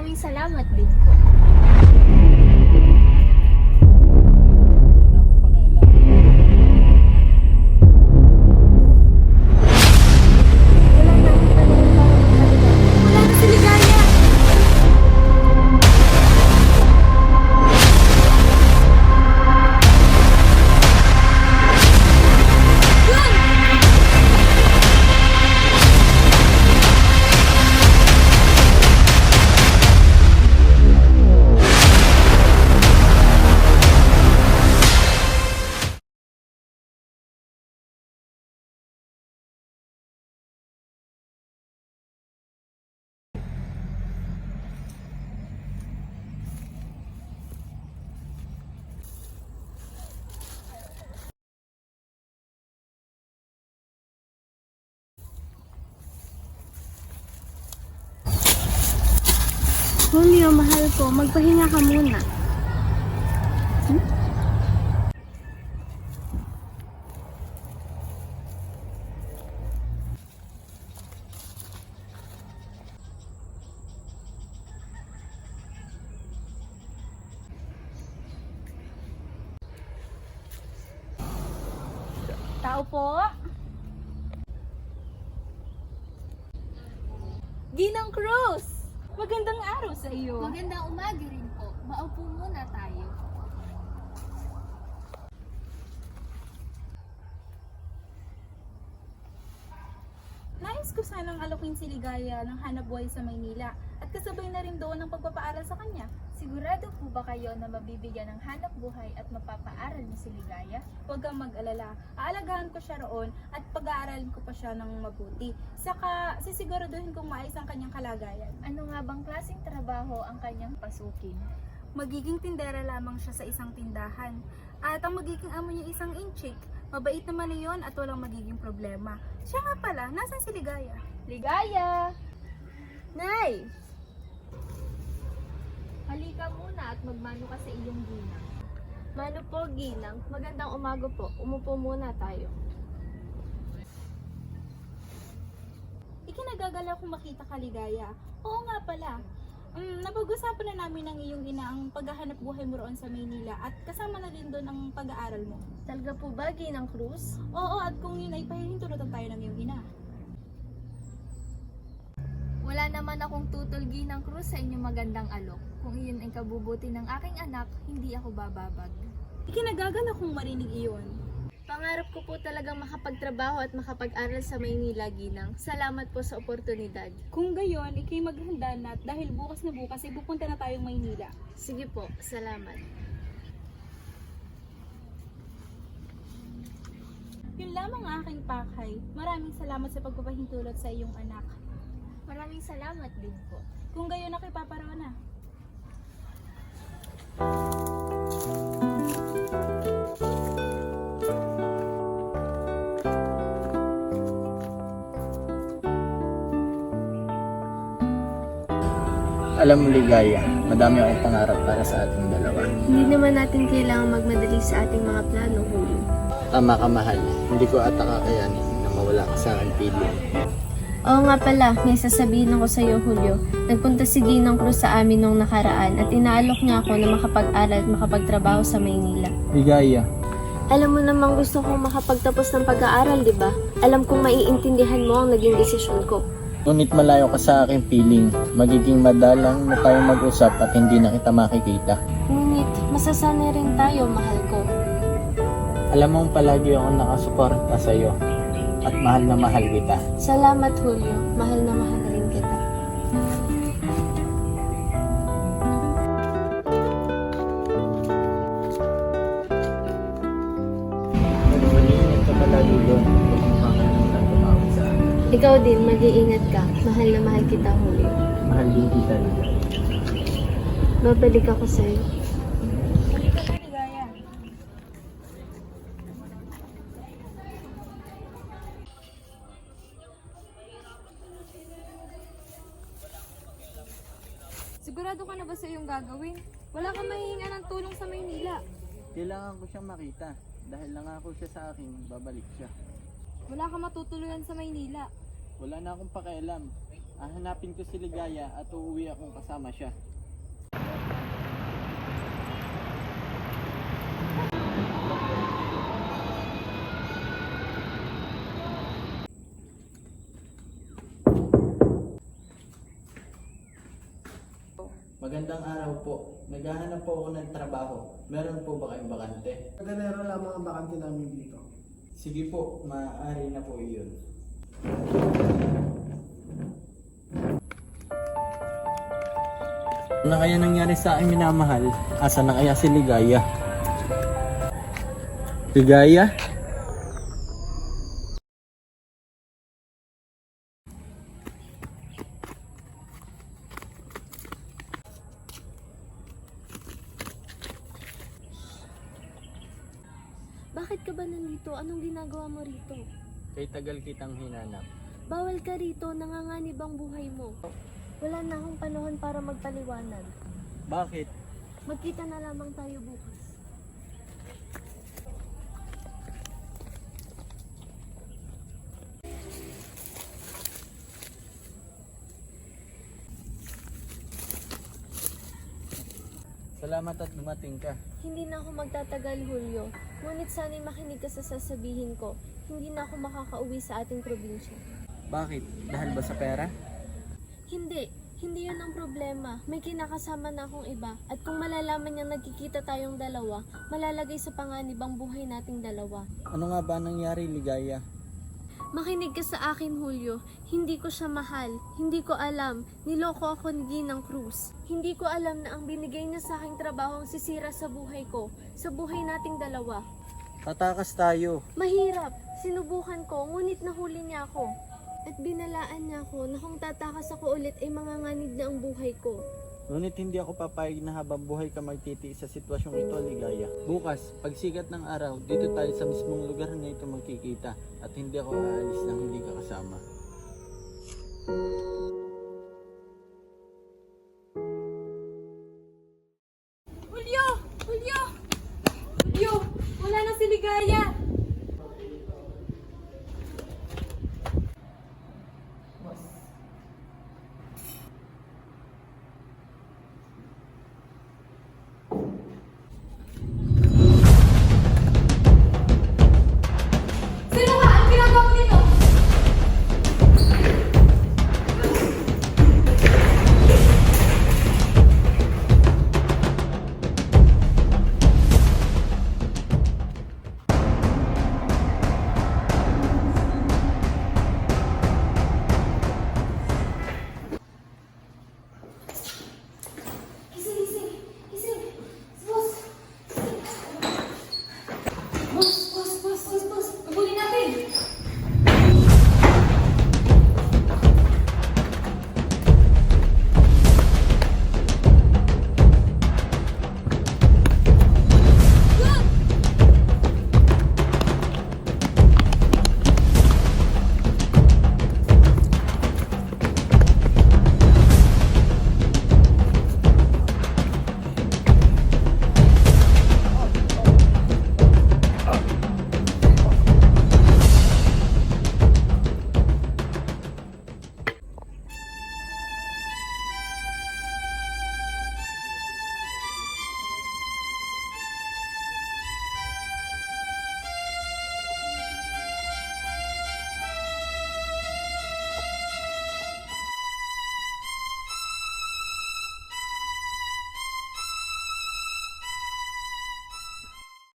Maraming salamat din po. Julio, mahal ko, magpahinga ka muna. Tao po? Ginang Cruz! Magandang araw sa iyo. Magandang umaga rin po. Maupo muna tayo. Ko sanang alokin si Ligaya ng hanap buhay sa Maynila at kasabay na rin doon ang pagpapaaral sa kanya. Sigurado po ba kayo na mabibigyan ng hanap buhay at mapapaaral niyo si Ligaya? Huwag kang mag-alala. Aalagaan ko siya roon at pag-aaralin ko pa siya ng mabuti. Saka sisiguraduhin kong maayos ang kanyang kalagayan. Ano nga bang klaseng trabaho ang kanyang pasukin? Magiging tindera lamang siya sa isang tindahan. At ang magiging amo niya isang inchik. Mabait naman iyon at walang magiging problema. Siya nga pala, nasan si Ligaya? Ligaya! Nay! Halika muna at magmano ka sa iyong ginang. Mano po, ginang. Magandang umaga po. Umupo muna tayo. Ikinagagala kong makita ka, Ligaya. Oo nga pala. Um, napag-usapan na namin ng iyong ina ang paghahanap buhay mo roon sa Maynila at kasama na din doon ang pag-aaral mo. Talaga po ba, Ginang Cruz? Oo, at kung yun ay pahihintulutan tayo ng iyong ina. Wala naman akong tutol, Ginang Cruz, sa inyong magandang alok. Kung iyon ay kabubuti ng aking anak, hindi ako bababag. Ikinagagala kong marinig iyon. Pangarap ko po talagang makapagtrabaho at makapag-aral sa Maynila, Ginang. Salamat po sa oportunidad. Kung gayon, ikay maghanda na at dahil bukas na bukas ay pupunta na tayong Maynila. Sige po, salamat. Yun lamang ang aking pakay. Maraming salamat sa pagpapahintulot sa iyong anak. Maraming salamat din po. Kung gayon ako'y paparaw na. Alam mo, Ligaya, madami akong pangarap para sa ating dalawa. Hindi naman natin kailangang magmadali sa ating mga plano, Julio. Tama ka, mahal. Hindi ko ata kakayanin na mawala ka sa akin, Pili. Oo nga pala, may sasabihin ako sa iyo, Julio. Nagpunta si Ginang Cruz sa amin nung nakaraan at inaalok niya ako na makapag-aral at makapagtrabaho sa Maynila. Ligaya, Alam mo namang gusto kong makapagtapos ng pag-aaral, di ba? Alam kong maiintindihan mo ang naging desisyon ko. Ngunit malayo ka sa aking piling. Magiging madalang na tayo mag-usap at hindi na kita makikita. Ngunit, masasanay rin tayo, mahal ko. Alam mong palagi akong nakasuporta sa iyo at mahal na mahal kita. Salamat, Julio. Mahal na mahal rin kita. Mag-iingat ka palagi doon. Ikaw din, mag-iingat ka. Mahal na mahal kita, Julio. Mahal din kita. Babalik ako sa'yo. Sigurado ka na ba sa iyong gagawin? Wala kang mahihinga ng tulong sa Maynila. Kailangan ko siyang makita. Dahil nangako siya sa akin, babalik siya. Wala kang matutuluyan sa Maynila. Wala na akong pakialam. Hahanapin ko si Ligaya at uuwi akong kasama siya. Magandang araw po. Naghahanap po ako ng trabaho. Meron po ba kayong bakante? Ganero lamang ang bakante namin dito. Sige po, maaari na po iyon. Ano na kaya nangyari sa aking minamahal? Asa na kaya si Ligaya? Ligaya? Bakit ka ba nandito? Anong ginagawa mo rito? Kay tagal kitang hinanap. Bawal ka rito, nanganganib ang buhay mo. Wala na akong panahon para magpaliwanag. Bakit? Magkita na lamang tayo bukas. Salamat at dumating ka. Hindi na ako magtatagal, Julio. Ngunit sana'y makinig ka sa sasabihin ko. Hindi na ako makakauwi sa ating probinsya. Bakit? Dahil ba sa pera? Hindi. Hindi yun ang problema. May kinakasama na akong iba. At kung malalaman niyang nagkikita tayong dalawa, malalagay sa panganib ang buhay nating dalawa. Ano nga ba nangyari, Ligaya? Makinig ka sa akin, Julio. Hindi ko siya mahal. Hindi ko alam. Niloko ako ni Ginang Cruz. Hindi ko alam na ang binigay niya sa aking trabaho ang sisira sa buhay ko. Sa buhay nating dalawa. Tatakas tayo. Mahirap. Sinubukan ko, ngunit nahuli niya ako. At binalaan niya ako na kung tatakas ako ulit ay manganganib na ang buhay ko. Ngunit hindi ako papayag na habang buhay ka magtiti sa sitwasyong ito, Ligaya. Bukas, pagsikat ng araw, dito tayo sa mismong lugar na ito magkikita at hindi ako aalis nang hindi ka kasama.